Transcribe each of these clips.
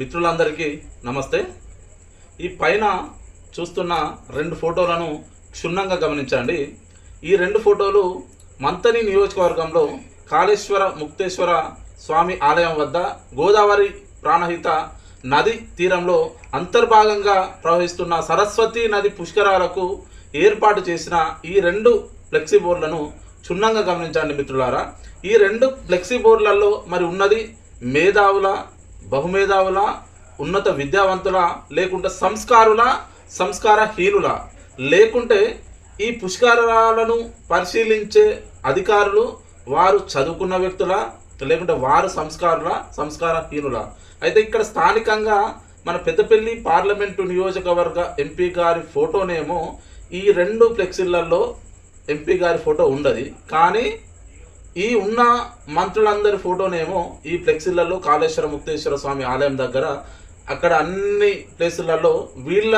మిత్రులందరికీ నమస్తే. ఈ పైన చూస్తున్న రెండు ఫోటోలను క్షుణ్ణంగా గమనించండి. ఈ రెండు ఫోటోలు మంతని నియోజకవర్గంలో కాళేశ్వర ముక్తేశ్వర స్వామి ఆలయం వద్ద గోదావరి ప్రాణహిత నది తీరంలో అంతర్భాగంగా ప్రవహిస్తున్న సరస్వతి నది పుష్కరాలకు ఏర్పాటు చేసిన ఈ రెండు ఫ్లెక్సీ బోర్డులను క్షుణ్ణంగా గమనించండి మిత్రులారా. ఈ రెండు ఫ్లెక్సీ బోర్డులలో మరి ఉన్నది మేధావుల బహుమేధావుల ఉన్నత విద్యావంతుల లేకుంటే సంస్కారుల సంస్కారహీనుల లేకుంటే ఈ పుష్కరాలను పరిశీలించే అధికారులు వారు చదువుకున్న వ్యక్తుల లేకుంటే వారు సంస్కారుల సంస్కారహీనుల. అయితే ఇక్కడ స్థానికంగా మన పెద్దపల్లి పార్లమెంటు నియోజకవర్గ ఎంపీ గారి ఫోటోనేమో ఈ రెండు ఫ్లెక్సీలలో ఎంపీ గారి ఫోటో ఉండదు. కానీ ఈ ఉన్న మంత్రులందరి ఫోటోనేమో ఈ ఫ్లెక్సీలలో కాళేశ్వర ముక్తేశ్వర స్వామి ఆలయం దగ్గర అక్కడ అన్ని ప్లేసులలో వీళ్ళ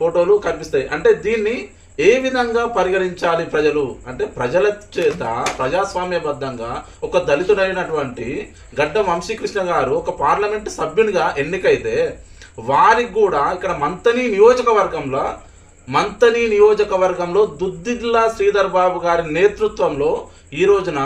ఫోటోలు కనిపిస్తాయి. అంటే దీన్ని ఏ విధంగా పరిగణించాలి ప్రజలు? అంటే ప్రజల చేత ప్రజాస్వామ్యబద్ధంగా ఒక దళితుడైనటువంటి గడ్డ వంశీకృష్ణ గారు ఒక పార్లమెంటు సభ్యునిగా ఎన్నికైతే వారికి కూడా ఇక్కడ మంతని నియోజకవర్గంలో మంతని నియోజకవర్గంలో దుద్దిల్లా శ్రీధర్ బాబు గారి నేతృత్వంలో ఈ రోజున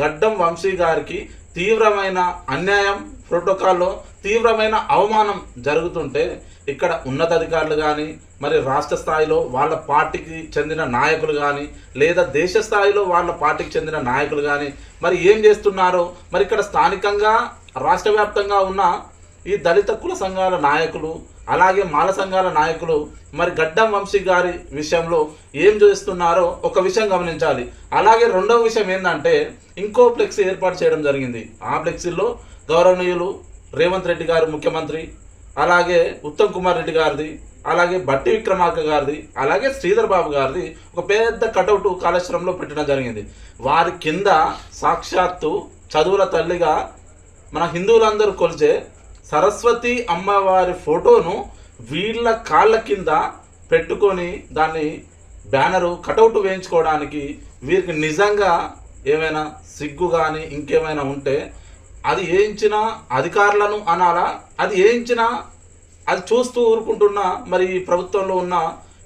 గడ్డం వంశీ గారికి తీవ్రమైన అన్యాయం ప్రోటోకాల్లో తీవ్రమైన అవమానం జరుగుతుంటే ఇక్కడ ఉన్నతాధికారులు కానీ మరి రాష్ట్ర స్థాయిలో వాళ్ళ పార్టీకి చెందిన నాయకులు కానీ లేదా దేశ స్థాయిలో వాళ్ళ పార్టీకి చెందిన నాయకులు కానీ మరి ఏం చేస్తున్నారో మరి ఇక్కడ స్థానికంగా రాష్ట్ర వ్యాప్తంగా ఉన్న ఈ దళిత కుల సంఘాల నాయకులు అలాగే మాల సంఘాల నాయకులు మరి గడ్డం వంశీ గారి విషయంలో ఏం చేస్తున్నారో ఒక విషయం గమనించాలి. అలాగే రెండవ విషయం ఏంటంటే ఇంకో ఫ్లెక్సీ ఏర్పాటు చేయడం జరిగింది. ఆ ఫ్లెక్సీలో గౌరవనీయులు రేవంత్ రెడ్డి గారు ముఖ్యమంత్రి అలాగే ఉత్తమ్ కుమార్ రెడ్డి గారిది అలాగే బట్టి విక్రమార్క గారిది అలాగే శ్రీధర్ బాబు గారిది ఒక పెద్ద కటౌట్ కాళేశ్వరంలో పెట్టడం జరిగింది. వారి కింద సాక్షాత్తు చదువుల తల్లిగా మన హిందువులందరూ కొలిచే సరస్వతి అమ్మవారి ఫోటోను వీళ్ళ కాళ్ళ కింద పెట్టుకొని దాన్ని బ్యానరు కటౌట్ వేయించుకోవడానికి వీరికి నిజంగా ఏమైనా సిగ్గు కానీ ఇంకేమైనా ఉంటే అది వేయించిన అధికారులను అనాలా? అది వేయించిన అది చూస్తూ ఊరుకుంటున్న మరి ఈ ప్రభుత్వంలో ఉన్న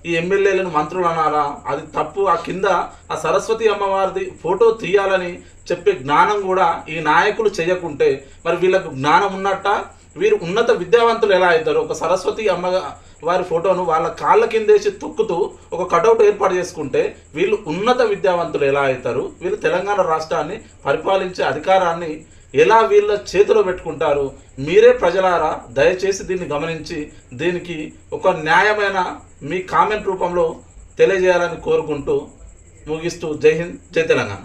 ఈ ఎమ్మెల్యేలను మంత్రులు అనాలా? అది తప్పు. ఆ కింద ఆ సరస్వతి అమ్మవారిది ఫోటో తీయాలని చెప్పే జ్ఞానం కూడా ఈ నాయకులు చేయకుంటే మరి వీళ్ళకు జ్ఞానం ఉన్నట్ట? వీరు ఉన్నత విద్యావంతులు ఎలా అవుతారు? ఒక సరస్వతి అమ్మ వారి ఫోటోను వాళ్ళ కాళ్ళ కిందేసి తొక్కుతూ ఒక కటౌట్ ఏర్పాటు చేసుకుంటే వీళ్ళు ఉన్నత విద్యావంతులు ఎలా అవుతారు? వీళ్ళు తెలంగాణ రాష్ట్రాన్ని పరిపాలించే అధికారాన్ని ఎలా వీళ్ళ చేతిలో పెట్టుకుంటారు? మీరే ప్రజలారా దయచేసి దీన్ని గమనించి దీనికి ఒక న్యాయమైన మీ కామెంట్ రూపంలో తెలియజేయాలని కోరుకుంటూ ముగిస్తూ జై హింద్ జై తెలంగాణ.